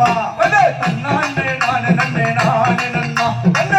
அம்மா. தன்னாண்டே நானே நன்னே நானே நன்னா என்ன